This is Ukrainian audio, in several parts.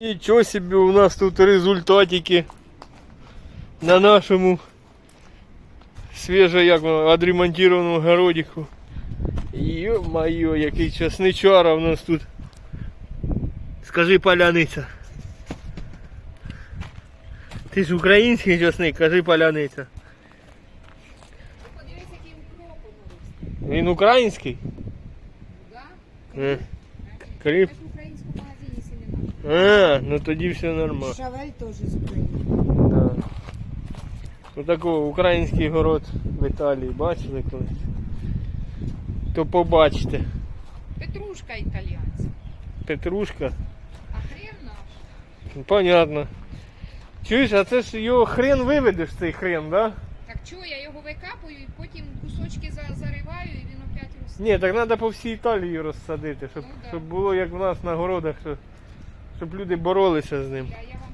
Нічого собі у нас тут результатики на нашому свіжо як відремонтованому городику. Йо-моє, який часничара у нас тут. Скажи поляниця. Ти ж український часник, кажи поляниця. Подивись, який укроп Він український? Да? Е, Кріп. Це ж в українському магазині сі немає. А, ну тоді все нормально. Шавель теж з України. Да. Отакий український город в Італії бачили колись? То побачите. Петрушка італіянська. Петрушка. А хрен наш. Ну, Понятно. Чуєш, а це ж його хрен виведеш цей хрен, да? Так чого, я його викапую і потім кусочки за- зариваю і він опять росте. Ні, так треба по всій Італії розсадити, щоб, Ну, да. щоб було як в нас на городах, щоб, щоб люди боролися з ним. Я, вам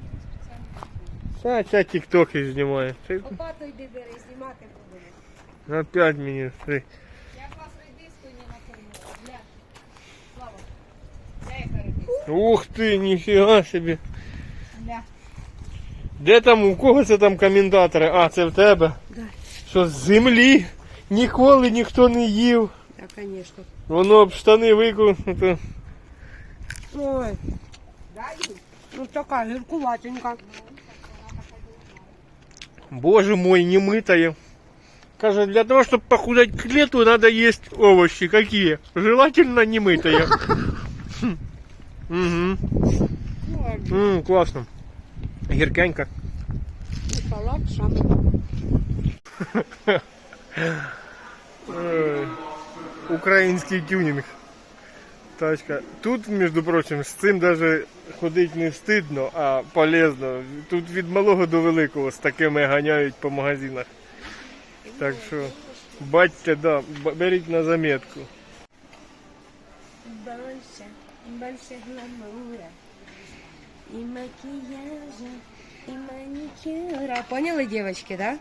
спеціально. Ця, тіктоки знімає. Це Лопату йди бери, знімати будемо. опять мені. це. Я вас редискою не накормила. Бля. Слава. Я яка редиска. Ух ти, ніфіга собі. Бля. Де там, у кого це там коментатори? А, це в тебе? Да. Що з землі ніколи ніхто не їв. Так, звісно. Воно об штани виконуто. Ой. Ну така гіркуватенька. Боже мой, не мытая. Каже, для того, чтобы похудать к лету, надо есть овощи. Какие? Желательно не мытые. Угу. Ну, Классно. Гіркенька. і салат саме. Ой. Український тюнінг. Тачка. Тут, між прочим, з цим даже ходить не стидно, а полезно. Тут від малого до великого з такими ганяють по магазинах. Так що, бачите, да, беріть на заметку. Больше, больше гламура. І макіяжа, і манікюра. Поняли, дівчатки, да?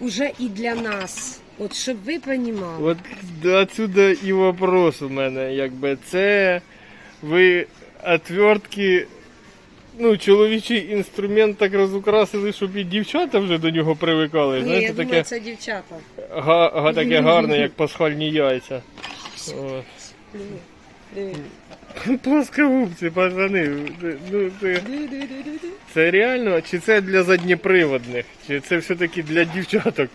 Уже і для нас. От щоб ви понімали. От отсюда і вопрос у мене, якби це ви отвертки, ну, чоловічий інструмент так розукрасили, щоб і дівчата вже до нього привикали. Ні, Знаєте, я таке, це дівчата. га, га, таке гарне, як пасхальні яйця. От. Привіт. Привіт. Плоскогубці, пацани. Ну, це, це реально, чи це для задніприводних, чи це все-таки для дівчаток?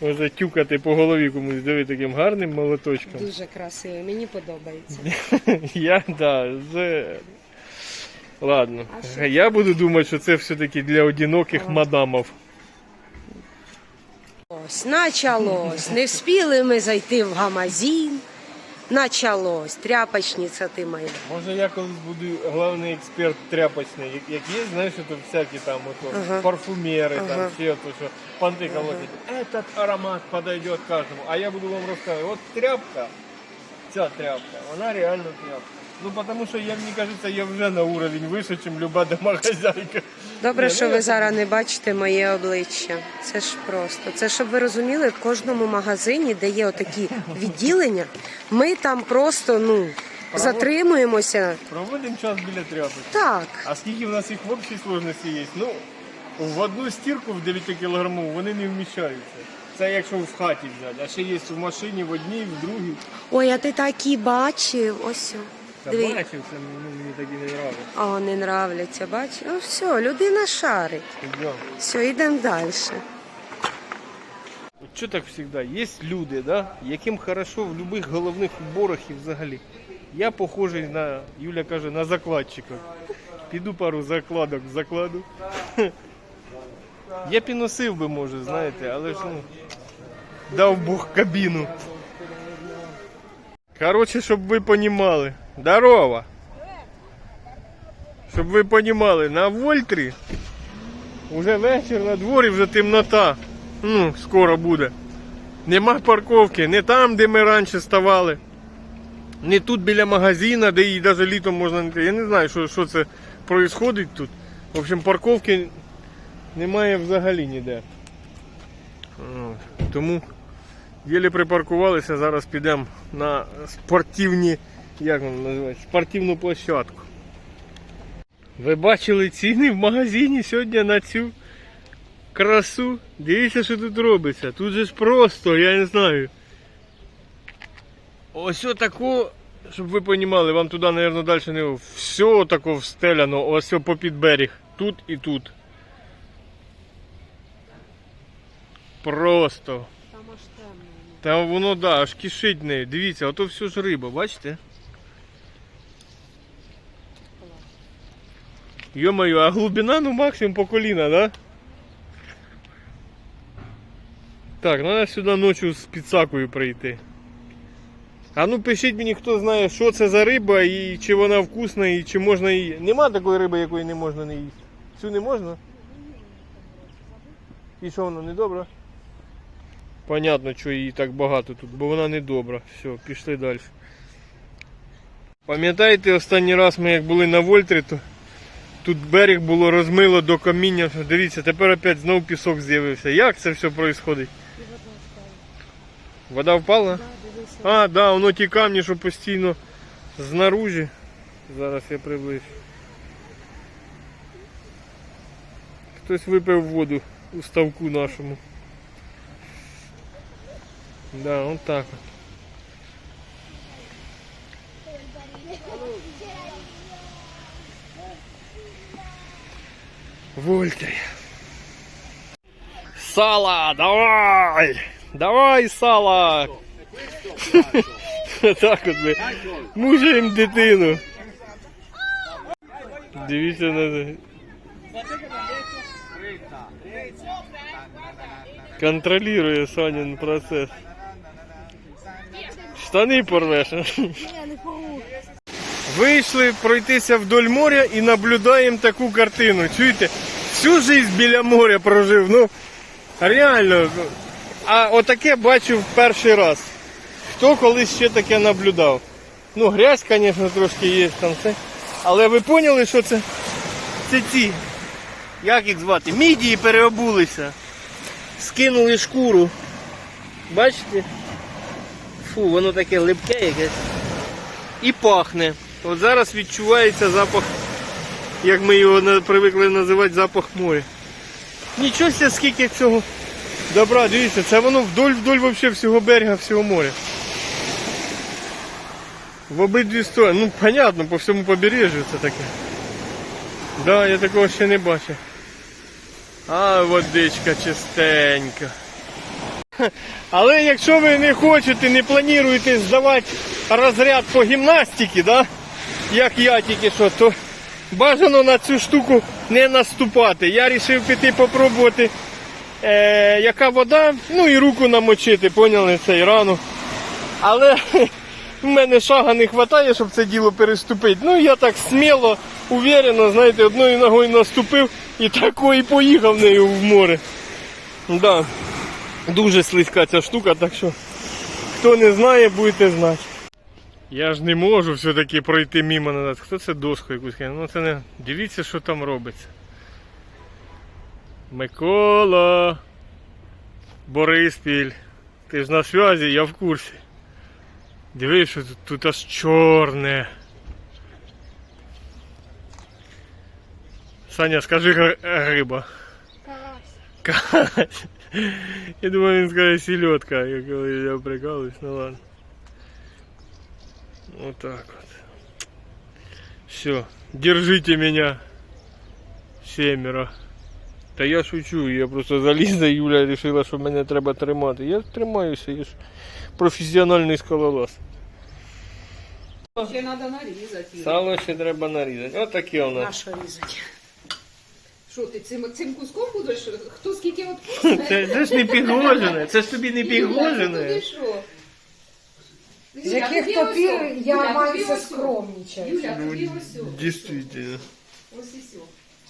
Може тюкати по голові комусь, диви таким гарним молоточком. Дуже красиво, мені подобається. Я, да, з... Ладно. А? Я буду думати, що це все-таки для одиноких Ага. мадамов. Ось, началось. Не вспіли ми зайти в гамазин. Началось. Тряпочниця ти моя. Може я колись буду головний експерт тряпочний, як, є, знаєш, то всякі там ото, Ага. парфумери, там Ага. все то, що понти колотять. Этот аромат подойдет каждому. А я буду вам розказувати, от тряпка, ця тряпка, вона реально тряпка. Ну, потому що, як мені кажеться, я вже на уровень вище, ніж люба домохозяйка. Добре, що ну, ви я- зараз не бачите моє обличчя. Це ж просто. Це щоб ви розуміли, в кожному магазині, де є отакі відділення, ми там просто ну затримуємося. Проводимо час біля тряпок. Так, А скільки в нас їх в общій сложності є? Ну, в одну стірку в 9 кілограмову вони не вміщаються. Це якщо в хаті взяти, а ще є в машині, в одній, в другій. ой, а ти такі бачив. Ось. о. Диви. бачив, це ну, мені такі не нравиться. О, не нравляться, бач? Ну все, людина шарить. Все, йдемо далі. Що так завжди? Є люди, да, яким хорошо в будь-яких головних уборах і взагалі. Я похожий на, Юля каже, на закладчика. Піду пару закладок закладу. Я підносив би, може, знаєте, але ж ну, дав Бог кабіну. Коротше, щоб ви понімали. Здорово! Щоб ви понімали, на Вольтрі Уже вечір на дворі, вже темнота. Ну, скоро буде. Нема парковки, не там, де ми раніше ставали. Не тут біля магазина, де її навіть літом можна знайти. Я не знаю, що, що це відбувається тут. В общем, парковки немає взагалі ніде. Тому єлі припаркувалися, зараз підемо на спортивні, як воно називається, спортивну площадку. Ви бачили ціни в магазині сьогодні на цю красу? Дивіться, що тут робиться. Тут же ж просто, я не знаю. Ось отако, щоб ви розуміли, вам туди, мабуть, далі не все тако встеляно, ось по під берег. Тут і тут. Просто. Там аж темно. Та воно да, аж кишить нею. Дивіться, ото все ж риба, бачите? Йо-моє, а глибина ну максимум по коліна, да? Так, треба сюди ночі з підсакою прийти. А ну пишіть мені, хто знає, що це за риба і чи вона вкусна, і чи можна її. Нема такої риби, якої не можна не їсти. Цю не можна? І що вона не добра? Понятно, що її так багато тут, бо вона не добра. Все, пішли далі. Пам'ятаєте, останній раз ми як були на Вольтрі, то тут берег було розмило до каміння. Дивіться, тепер опять знов пісок з'явився. Як це все відбувається? Вода впала. Да. А, да, воно ті камні, що постійно знаружі. Зараз я приближу. Хтось випив воду у ставку нашому. Да, от так Вольтер. Сало, давай! Давай, сало! Так от ми мужаємо дитину. Дивіться на це. Контролює Санін процес. Штани порвеш. а? Вийшли пройтися вдоль моря і наблюдаємо таку картину. Чуєте? Всю життя біля моря прожив. Ну, реально. А отаке бачив перший раз. Хто колись ще таке наблюдав? Ну, грязь, звісно, трошки є там все. Але ви поняли, що це? Це ці. Як їх звати? Мідії переобулися. Скинули шкуру. Бачите? Фу, воно таке липке якесь. І пахне. От зараз відчувається запах, як ми його привикли називати запах моря. Нічого себе, скільки цього добра, дивіться, це воно вдоль-вдоль вообще всього берега, всього моря. В обидві сторони. Ну, понятно, по всьому побережжю це таке. Да, я такого ще не бачив. А, водичка чистенька. Але якщо ви не хочете, не плануєте здавати розряд по гімнастиці, да? Як я тільки що, то бажано на цю штуку не наступати. Я вирішив піти попробувати, е, яка вода, ну і руку намочити, поняли цей рану. Але в мене шага не вистачає, щоб це діло переступити. Ну я так сміло, уверено, знаєте, одною ногою наступив і такою поїхав нею в море. Да. Дуже слизька ця штука, так що хто не знає, будете знати. Я ж не можу все-таки пройти мимо назад. Хто це доску якусь? Ну це не. Дивіться, що там робиться. Микола. Бориспіль. Ти ж на зв'язі, я в курсі. Дивись, що тут, тут аж чорне. Саня, скажи риба. Карась. Я думаю, він скаже сільотка, коли я прикалуюсь, ну ладно. Вот так вот. Все, держите меня. Семеро. Та я шучу, я просто залізла, Юля вирішила, що мене треба тримати. Я тримаюся, я ж професіональний скалолаз. Ще треба нарізати. Сало ще треба нарізати. Ось таке у нас. Різати? Що ти цим, цим куском будеш? Хто скільки от Це, це ж не підгожене, це ж тобі не Юля, підгожене. ти що? З Юля, яких тобі то ось пір о. я Юля, маю тобі це ось о. скромнічати? Юля, тобі ось. о. Дійсно. Ось і все.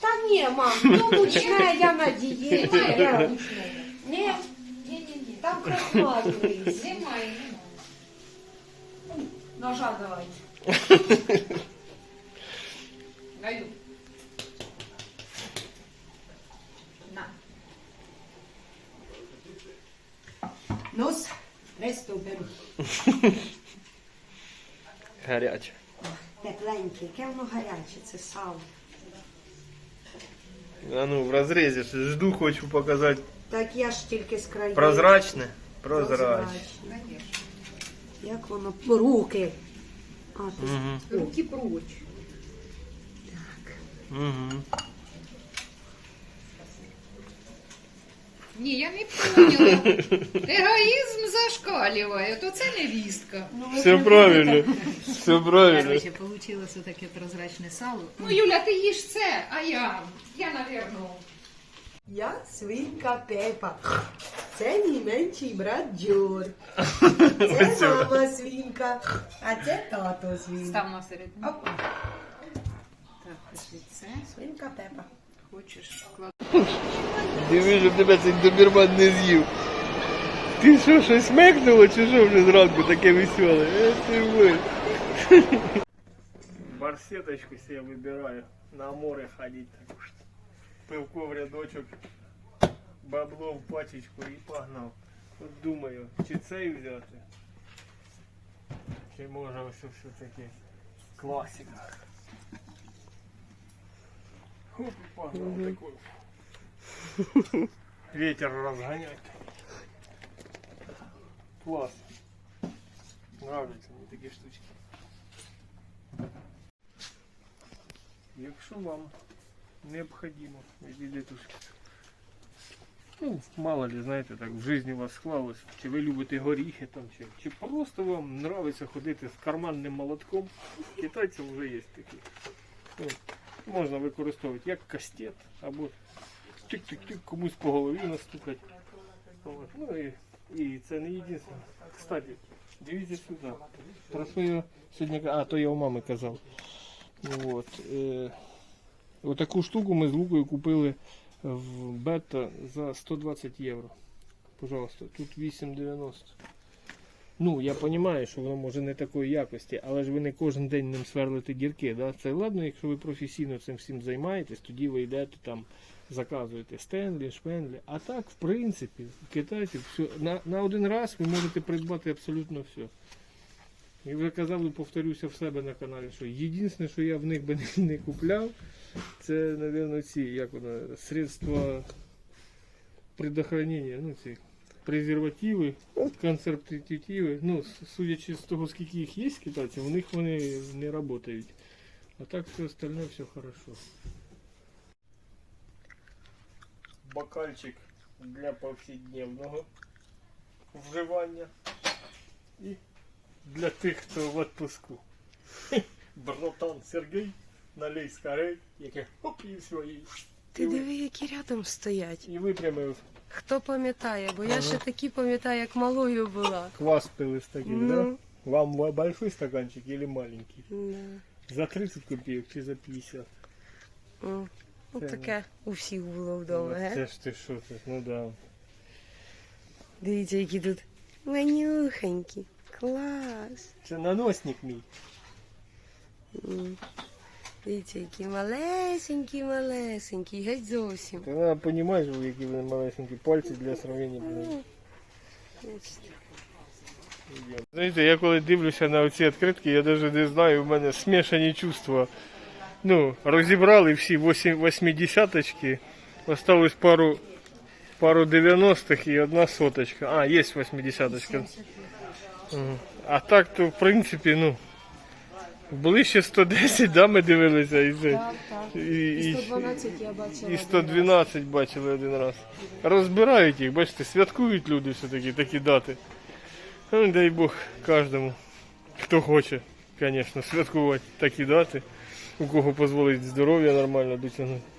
Та ні, мам, ну мучне, я на дієті. Я... Ні, Ні-ні-ні. там крахмаль різ. Немає, немає. Ножа давайте. Даю. На. Нос, весь беру. Гаряче. Тепленьке, яке воно гаряче, це сало. А ну, в розрізі, ж, жду, хочу показати. Так я ж тільки з краю. Прозрачне? Прозрачне. Як воно руки. А, ти Угу. Руки прочь. Угу. Ні, я не поняла. Егоїзм зашкалює, то це невістка. Все правильно. Все правильно. Короче, получилось таке прозрачне сало. Ну, Юля, ти їж це, а я. Я, напевно. Я свинка Пепа. Це мій менший брат Джор. Це мама свинка, а це тато свинка. Став на середину. Опа. Так, пиши це. Свинка Пепа. Хочеш клад. Дивись, щоб тебе цей добірман не з'їв. Ти що, щось мекнуло, чи що вже зранку таке веселе? Е, ти ви. Барсеточку себе вибираю. На море ходить. Пивко в рядочок, бабло в пачечку і погнав. От думаю, чи цей взяти, чи може ось все-таки класика. Хоп, і погнав такой. Ветер разгонять. Класс. Нравятся мне такі штучки. Якщо вам необходимо відвідатушки. Ну, мало ли, знаєте, так в житті у вас склалось, чи ви любите горіхи там, чи, чи просто вам нравиться ходити з карманним молотком. Китайців вже є такі. Ну, можна використовувати як кастет або тик-тик-тик комусь по голові настукати. От. Ну і, і це не єдине. Кстати, дивіться сюди. Про свою сьогодні, а то я у мами казав. От, е, отаку штуку ми з Лукою купили в бета за 120 євро. Пожалуйста, тут 8,90. Ну, я розумію, що воно може не такої якості, але ж ви не кожен день ним сверлите дірки. Да? Це ладно, якщо ви професійно цим всім займаєтесь, тоді ви йдете там, заказуєте стенлі, шпенлі. А так, в принципі, в китайців все, на, на один раз ви можете придбати абсолютно все. І вже казав, і повторюся в себе на каналі, що єдине, що я в них би не, не купляв, це, мабуть, ці, як воно, средства предохранення, ну ці презервативи, концертативи. Ну, судячи з того, скільки їх є китайців, у них вони не працюють. А так все остальне все хорошо. Бокальчик для повсякденного вживання. І для тих, хто в отпуску. Братан Сергій, налей скорей, яке хоп і все, і, Ти диви, які рядом стоять. і випрямив Хто пам'ятає, бо я ще такі пам'ятаю, як малою була. квас пили з таких, Ну. да? Вам ва- большой стаканчик или маленький? Да. За 30 копійок чи за 50? М. Ну, Це таке у всіх було вдома, Ну. Це ж ти що це? Ну да. Дивіться, які тут манюхенькі. Клас. Це наносник мій. М. Дивіться, які малесенькі, малесенькі, геть зовсім. Ти треба розуміти, які вони малесенькі пальці для сравнення. блін. Бачите. Знаєте, я коли дивлюся на оці відкритки, я навіть не знаю, у мене смішані чувства. Ну, розібрали всі 80-очки, осталось пару, пару 90-х і одна соточка. А, є 80-очка. А так, то в принципі, ну, були ще 110, да, ми дивилися, і, це, Так, так. І і, 112 я бачила. і 112 бачили один раз. Розбирають їх, бачите, святкують люди все-таки такі дати. Ну, дай Бог кожному, хто хоче, звісно, святкувати такі дати, у кого дозволить здоров'я нормально дотягнути.